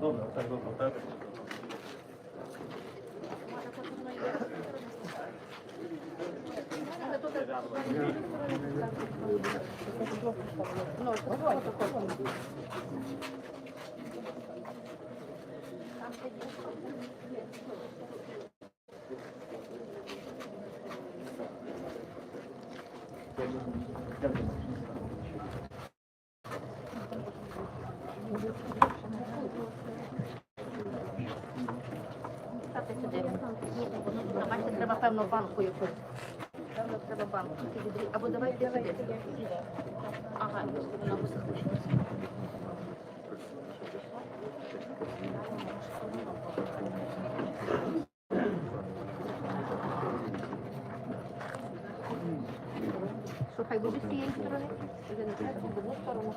Добре, так добре, так. Стати сюди. Бачите, треба певно банку якусь. Певно, треба банку. Або давайте сюди. Ага, вона висохне. Що, хай буде з цієї сторони? Не треба, в одну сторону.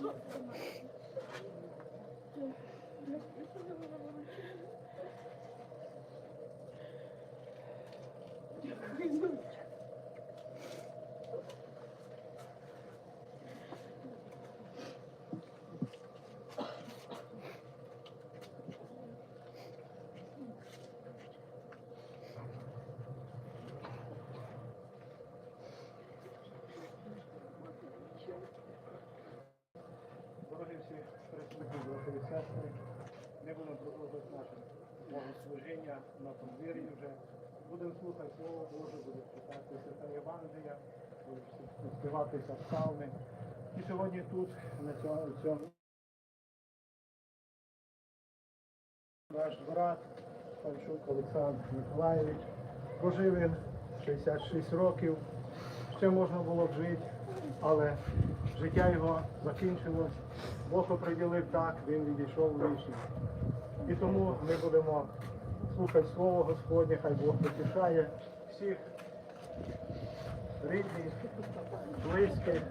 Look. Брати і ми будемо продовжувати наше богослужіння на подвір'ї вже. Будемо слухати Слово Боже, будемо читати Свята Євангелія, будемо співатися псалми. І сьогодні тут, на цьому, цьому наш брат Панчук Олександр Миколаєвич. Прожив він 66 років. Ще можна було б жити, але життя його закінчилось. Бог оприділив так, він відійшов у вічність. І тому ми будемо слухати Слово Господнє, хай Бог потішає всіх рідних, близьких,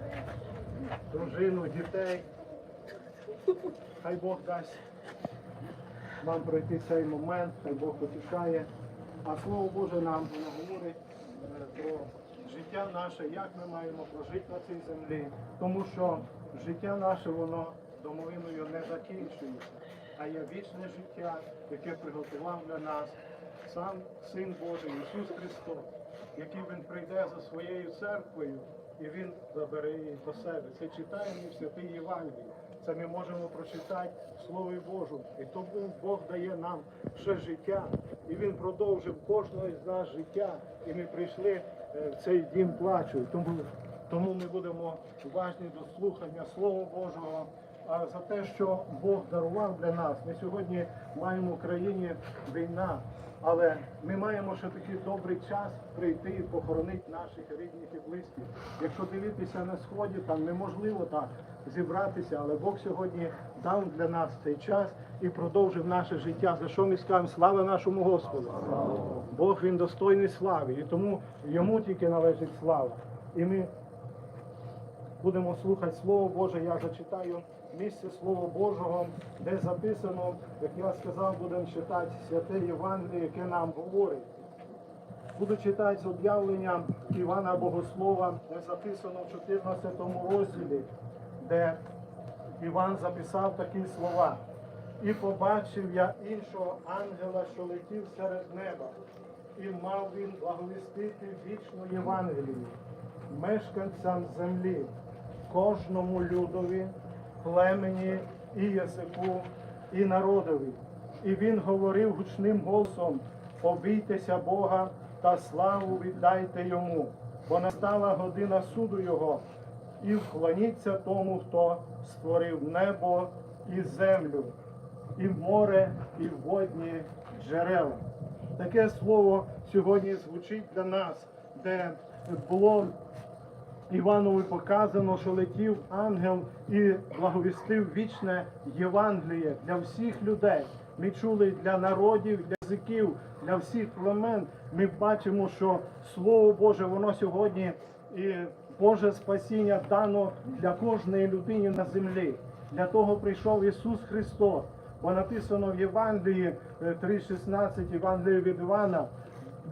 дружину, дітей. Хай Бог дасть нам пройти цей момент, хай Бог потішає. А Слово Боже нам воно говорить е, про життя наше, як ми маємо прожити на цій землі. Тому що життя наше, воно домовиною не закінчується, а є вічне життя, яке приготував для нас сам Син Божий Ісус Христос, який Він прийде за своєю церквою і Він забере її до себе. Це читаємо в святій Євангелії. Це ми можемо прочитати в Слові Божому. І тому Бог дає нам ще життя. І Він продовжив кожного з нас життя. І ми прийшли е, в цей дім плачу. Тому, тому ми будемо уважні до слухання Слова Божого. А за те, що Бог дарував для нас, ми сьогодні маємо в країні війна, але ми маємо ще такий добрий час прийти і похоронити наших рідних і близьких. Якщо дивитися на сході, там неможливо так зібратися, але Бог сьогодні дав для нас цей час і продовжив наше життя. За що ми скажемо слава нашому Господу? Бог він достойний слави, і тому йому тільки належить слава. І ми будемо слухати Слово Боже. Я зачитаю місце Слова Божого, де записано, як я сказав, будемо читати святе Євангеліє, яке нам говорить. Буду читати з об'явлення Івана Богослова, де записано в 14 розділі, де Іван записав такі слова. І побачив я іншого ангела, що летів серед неба, і мав він благовістити вічну Євангелію мешканцям землі, кожному людові, племені і язику, і народові. І він говорив гучним голосом: побійтеся Бога та славу віддайте йому, бо настала година суду Його, і вклоніться тому, хто створив небо і землю, і море, і водні джерела. Таке слово сьогодні звучить для нас, де було Іванові показано, що летів ангел і благовістив вічне Євангеліє для всіх людей. Ми чули для народів, для язиків, для всіх племен. Ми бачимо, що Слово Боже, воно сьогодні і Боже спасіння дано для кожної людини на землі. Для того прийшов Ісус Христос. Бо написано в Євангелії е, 3,16 Євангелії від Івана,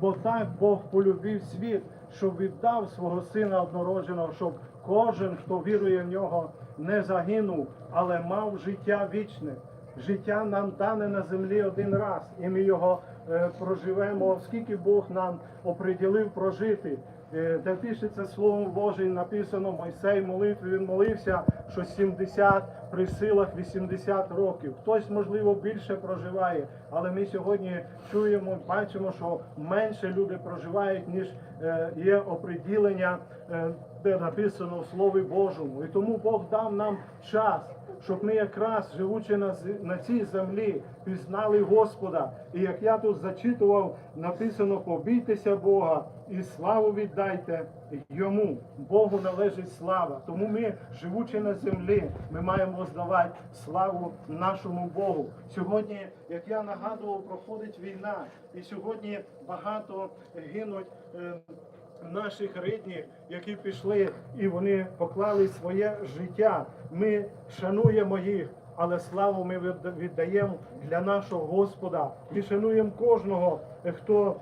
бо так Бог полюбив світ, щоб віддав свого сина однородженого, щоб кожен, хто вірує в нього, не загинув, але мав життя вічне. Життя нам дане на землі один раз, і ми його е, проживемо, оскільки Бог нам оприділив прожити. Е, Де пишеться Словом Боже написано Мойсей молитві, він молився, що 70 при силах 80 років. Хтось, можливо, більше проживає, але ми сьогодні чуємо, бачимо, що менше люди проживають, ніж е, є оприділення, е, де написано в Слові Божому. І тому Бог дав нам час щоб ми якраз живучи на, на цій землі, пізнали Господа. І як я тут зачитував, написано побійтеся Бога і славу віддайте йому. Богу належить слава. Тому ми, живучи на землі, ми маємо здавати славу нашому Богу. Сьогодні, як я нагадував, проходить війна, і сьогодні багато гинуть. Наших рідних, які пішли і вони поклали своє життя. Ми шануємо їх, але славу ми віддаємо для нашого Господа. І шануємо кожного, хто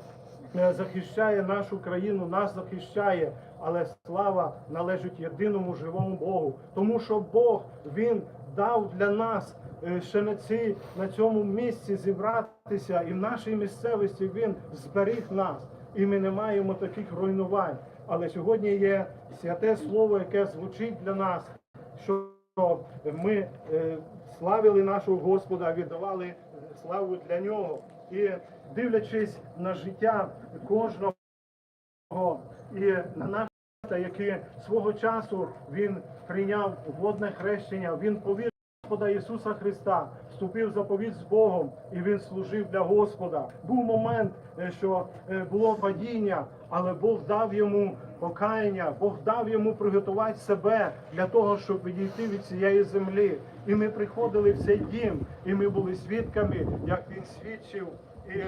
е, захищає нашу країну, нас захищає. Але слава належить єдиному живому Богу, тому що Бог Він дав для нас е, ще на ці на цьому місці зібратися, і в нашій місцевості Він зберіг нас, і ми не маємо таких руйнувань. Але сьогодні є святе слово, яке звучить для нас, що ми е, славили нашого Господа, віддавали славу для нього. І дивлячись на життя кожного і на наш який свого часу він прийняв водне хрещення, він повірив Господа Ісуса Христа, вступив в заповідь з Богом і він служив для Господа. Був момент, е, що е, було падіння, але Бог дав йому покаяння, Бог дав йому приготувати себе для того, щоб відійти від цієї землі. І ми приходили в цей дім, і ми були свідками, як він свідчив. І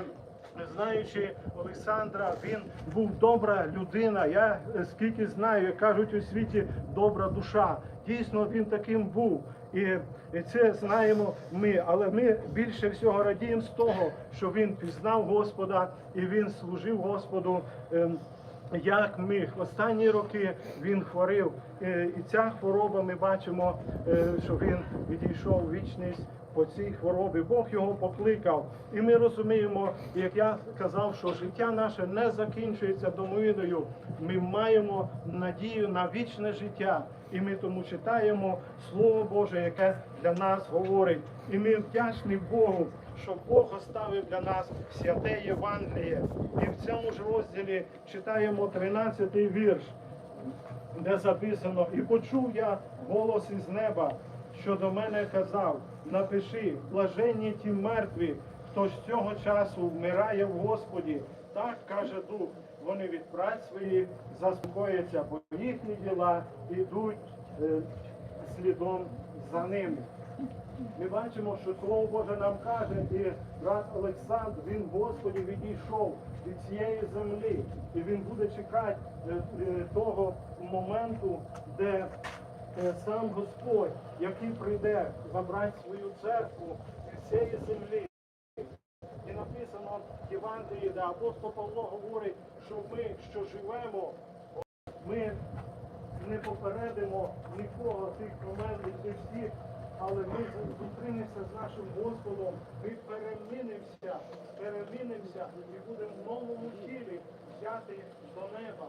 Знаючи Олександра, він був добра людина. Я е, скільки знаю, як кажуть у світі добра душа. Дійсно, він таким був. І це знаємо ми, але ми більше всього радіємо з того, що він пізнав Господа і він служив Господу. ем, Як міг останні роки він хворів, Е, і ця хвороба ми бачимо, е, що він відійшов у вічність по цій хворобі. Бог його покликав. І ми розуміємо, як я казав, що життя наше не закінчується домовиною. Ми маємо надію на вічне життя. І ми тому читаємо Слово Боже, яке для нас говорить. І ми вдячні Богу, що Бог оставив для нас святе Євангеліє. І в цьому ж розділі читаємо 13-й вірш де записано, і почув я голос із неба, що до мене казав: напиши, блаженні ті мертві, хто з цього часу вмирає в Господі. Так каже Дух, вони від праць своїх заспокояться, бо їхні діла йдуть е, слідом за ними. Ми бачимо, що Слово Боже нам каже, і брат Олександр, він Господі відійшов від цієї землі, і він буде чекати е, е, того моменту, де сам Господь, який прийде забрати свою церкву цієї землі. І написано в Євангелії, де апостол Павло говорить, що ми, що живемо, ми не попередимо нікого тих моментів, не всіх, але ми зустрінемося з нашим Господом, ми перемінимося, перемінимося і будемо в новому тілі взяти до неба.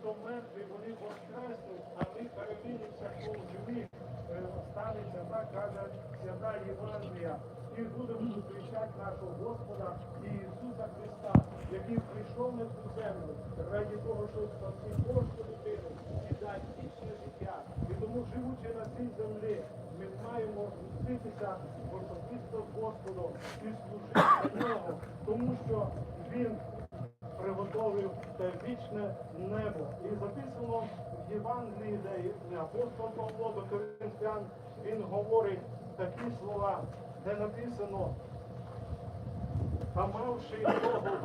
Хто мертві, вони воскреснуть, а ми перемінимося, в живих е, так каже свята Євангелія. І будемо зустрічати нашого Господа і Ісуса Христа, який прийшов на цю землю раді того, щоб спасти кожну людину і дати вічне життя. І тому, живучи на цій землі, ми маємо зустрітися особисто з Господом і служити нього, тому що Він приготовив вічне небо. І записано в Євангелії, де апостол Павло до Коринфян, він говорить такі слова, де написано, а мавши того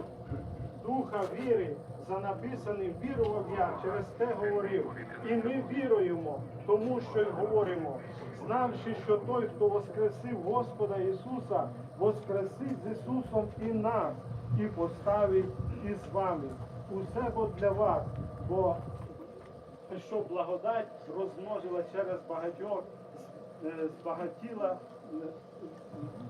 духа віри, за написаним вірував я, через те говорив. І ми віруємо, тому що й говоримо, знавши, що той, хто воскресив Господа Ісуса, воскресить з Ісусом і нас, і поставить із вами. Усе бо для вас, бо щоб благодать розмножила через багатьох, е, збагатіла,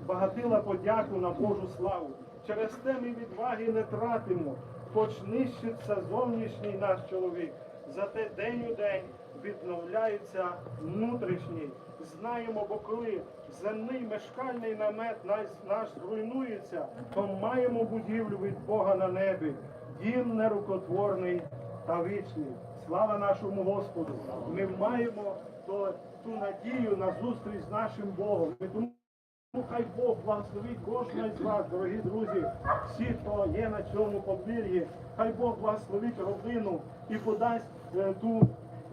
багатила подяку на Божу славу. Через те ми відваги не тратимо, хоч нищиться зовнішній наш чоловік. Зате день у день відновляється внутрішній. Знаємо, бо коли земний мешкальний намет наш, зруйнується, то маємо будівлю від Бога на небі, дім нерукотворний та вічний. Слава нашому Господу! Ми маємо то, ту надію на зустріч з нашим Богом. І тому Ну, хай Бог благословить кожного з вас, дорогі друзі, всі, хто є на цьому подвір'ї, хай Бог благословить родину і подасть е, ту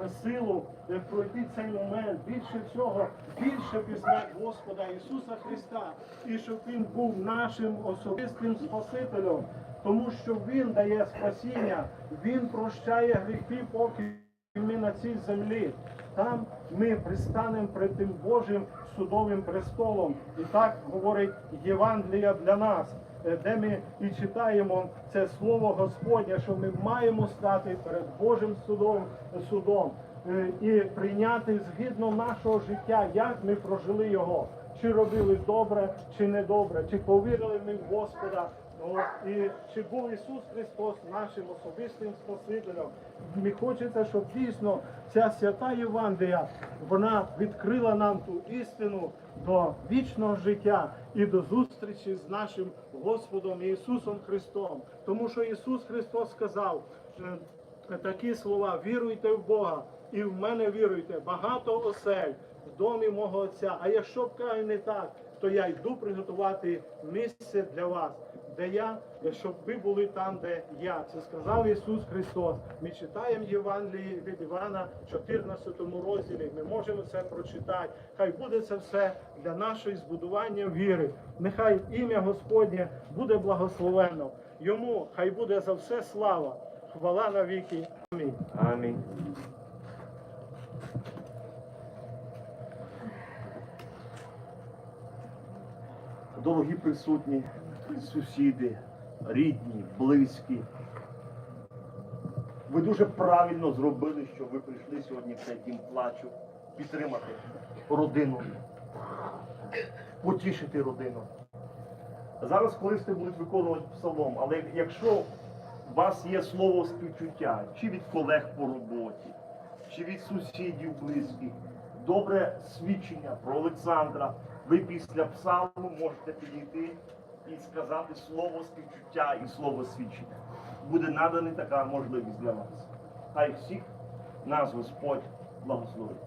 силу е, пройти цей момент. Більше всього, більше пізнати Господа Ісуса Христа, і щоб Він був нашим особистим Спасителем. тому що Він дає спасіння, Він прощає гріхи, поки ми на цій землі. Там ми пристанемо перед тим Божим судовим престолом. І так говорить Євангелія для нас, е, де ми і читаємо це слово Господнє, що ми маємо стати перед Божим судом, судом е, і прийняти згідно нашого життя, як ми прожили його. Чи робили добре, чи не добре, чи повірили ми в Господа, і чи був Ісус Христос нашим особистим Спасителем? Мені хочеться, щоб дійсно ця свята Євангелія вона відкрила нам ту істину до вічного життя і до зустрічі з нашим Господом Ісусом Христом. Тому що Ісус Христос сказав е, такі слова: віруйте в Бога і в мене віруйте. Багато осель в домі мого Отця. А якщо б каже не так, то я йду приготувати місце для вас, де я, щоб ви були там, де я. Це сказав Ісус Христос. Ми читаємо Євангелії від Івана, 14 розділі. Ми можемо це прочитати. Хай буде це все для нашої збудування віри. Нехай ім'я Господнє буде благословено. Йому хай буде за все слава. Хвала навіки. Амінь. Амінь. Дорогі присутні, сусіди, рідні, близькі. Ви дуже правильно зробили, що ви прийшли сьогодні в цей дім плачу, підтримати родину, потішити родину. Зараз колись будуть виконувати псалом, але якщо у вас є слово співчуття, чи від колег по роботі, чи від сусідів близьких, добре свідчення про Олександра, ви після псалму можете підійти і сказати слово співчуття і слово свідчення. Буде надана така можливість для вас. Хай всіх нас Господь благословить.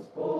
Він на